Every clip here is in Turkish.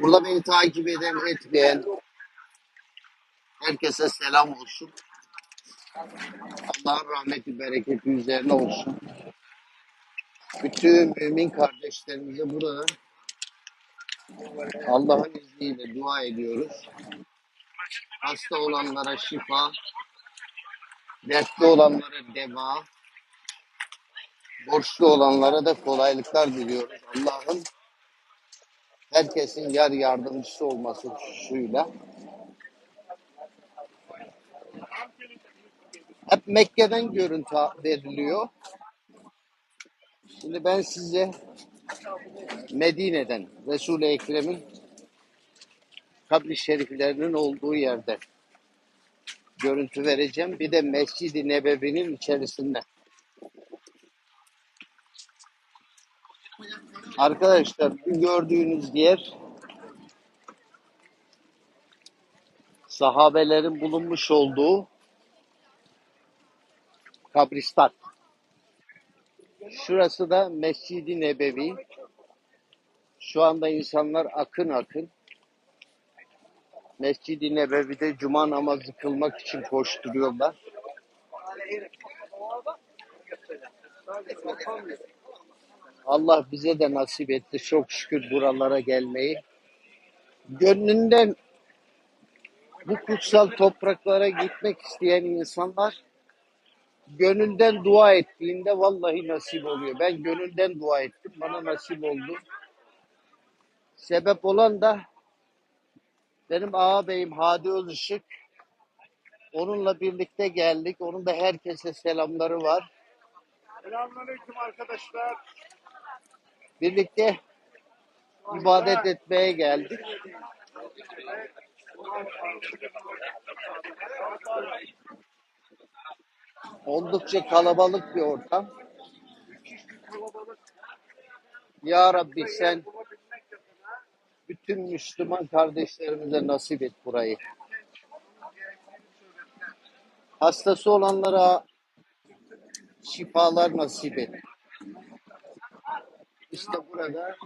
Burada beni takip eden, etmeyen herkese selam olsun. Allah'ın rahmeti, bereketi üzerine olsun. Bütün mümin kardeşlerimize burada Allah'ın izniyle dua ediyoruz. Hasta olanlara şifa, dertli olanlara deva, borçlu olanlara da kolaylıklar diliyoruz. Allah'ın herkesin yar yardımcısı olması hususuyla. Hep Mekke'den görüntü veriliyor. Şimdi ben size Medine'den Resul-i Ekrem'in kabri şeriflerinin olduğu yerde görüntü vereceğim. Bir de Mescid-i Nebevi'nin içerisinde. Arkadaşlar bu gördüğünüz yer sahabelerin bulunmuş olduğu kabristan. Şurası da Mescid-i Nebevi. Şu anda insanlar akın akın Mescid-i Nebevi'de cuma namazı kılmak için koşturuyorlar. Allah bize de nasip etti çok şükür buralara gelmeyi. Gönlünden bu kutsal topraklara gitmek isteyen insanlar gönülden dua ettiğinde vallahi nasip oluyor. Ben gönülden dua ettim. Bana nasip oldu. Sebep olan da benim ağabeyim Hadi Özışık. Onunla birlikte geldik. Onun da herkese selamları var. Selamünaleyküm arkadaşlar. Birlikte ibadet etmeye geldik. Oldukça kalabalık bir ortam. Ya Rabbi sen bütün Müslüman kardeşlerimize nasip et burayı. Hastası olanlara şifalar nasip et. İşte burada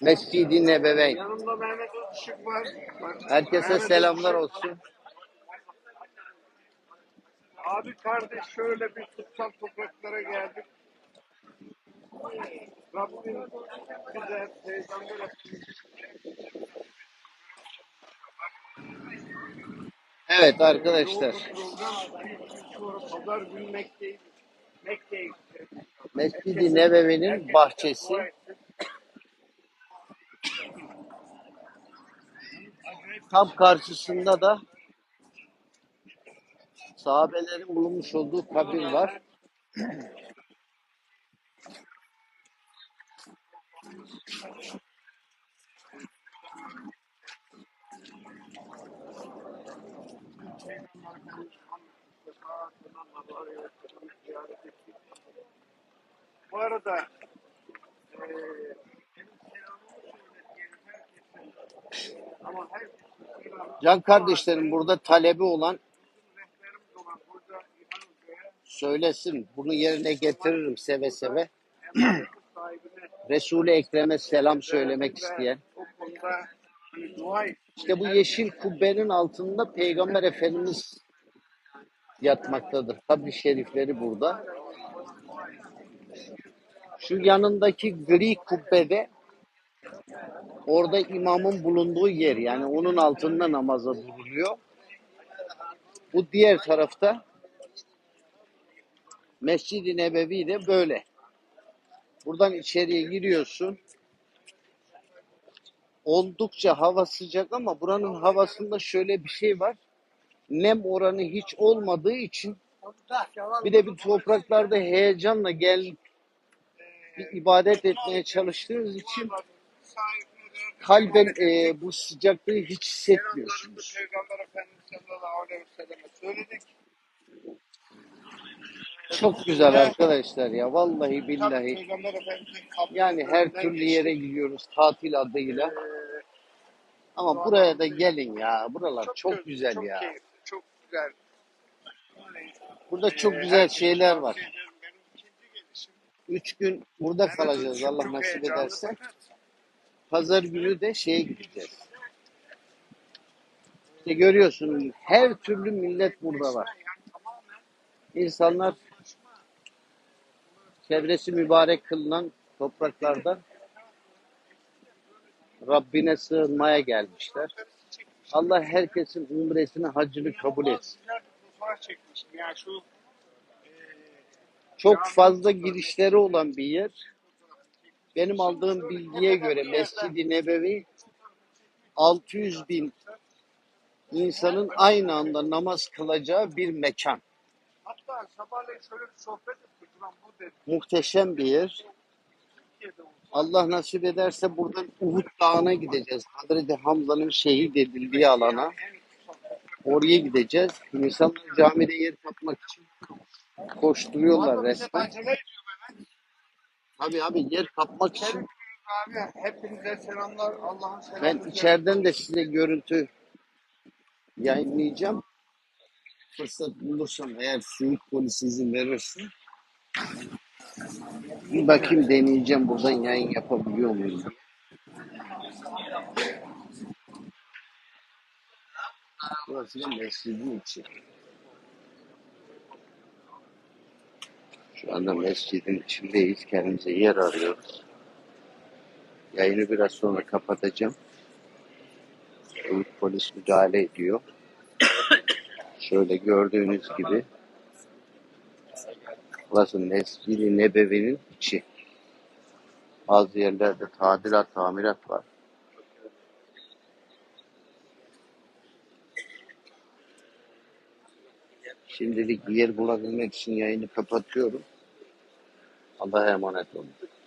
Mescid-i Nebeveyn. Yanımda Mehmet Özışık var. Bak, Herkese Mehmet selamlar Özışık. olsun. Abi kardeş şöyle bir kutsal topraklara geldik. Rabbim bize peygamber Evet arkadaşlar. pazar günü Mekke'ye Mekke'ye gittik. Mescid-i Nebevi'nin bahçesi. Tam karşısında da sahabelerin bulunmuş olduğu kabir var. Bu arada selamı Can kardeşlerim burada talebi olan söylesin. Bunu yerine getiririm seve seve. Resul-i Ekrem'e selam söylemek isteyen. İşte bu yeşil kubbenin altında Peygamber Efendimiz yatmaktadır. Kabri şerifleri burada. Şu yanındaki gri kubbede orada imamın bulunduğu yer yani onun altında namaza duruluyor. Bu diğer tarafta Mescid-i Nebevi de böyle. Buradan içeriye giriyorsun. Oldukça hava sıcak ama buranın havasında şöyle bir şey var. Nem oranı hiç olmadığı için bir de bir topraklarda heyecanla gel bir ibadet etmeye çalıştığınız için kalben e, bu sıcaklığı hiç hissetmiyorsunuz. Çok güzel arkadaşlar ya vallahi billahi. Yani her türlü yere gidiyoruz tatil adıyla. Ama buraya da gelin ya. Buralar çok çok güzel ya. çok güzel. Burada çok Eee, güzel şeyler var. Üç gün burada kalacağız Allah çok nasip ederse. pazar günü de şeye gideceğiz. İşte görüyorsun her türlü millet burada var. İnsanlar çevresi mübarek kılınan topraklardan Rabbine sığınmaya gelmişler. Allah herkesin umresini, hacını kabul etsin. Fotoğraf çekmiştim. Yani şu e, Çok fazla girişleri olan bir yer. Benim aldığım bilgiye göre Mescid-i Nebevi 600 bin insanın aynı anda namaz kılacağı bir mekan. hatta sabahleyin şöyle bir sohbet ettik. Bu dedi. Muhteşem bir yer. Allah nasip ederse buradan Uhud Dağı'na gideceğiz. Hazreti Hamza'nın şehit edildiği alana. Oraya gideceğiz. İnsanlar camide yer kapmak için koşturuyorlar resmen. Tabii abi yer kapmak için. Abi hepinize selamlar. Allah'ın selamı. Ben içeriden de size görüntü yayınlayacağım. Fırsat bulursam eğer Suud polisi izin verirse. Bir bakayım deneyeceğim buradan yayın yapabiliyor muyum? Burası da mescidin içi. Şu anda mescidin içindeyiz. Kendimize yer arıyoruz. Yayını biraz sonra kapatacağım. Suud polis müdahale ediyor. Şöyle gördüğünüz gibi burası Mescid-i Nebevi'nin içi. Bazı yerlerde tadilat, tamirat var. Şimdilik bir yer bulabilmek için yayını kapatıyorum. Allah'a emanet olun.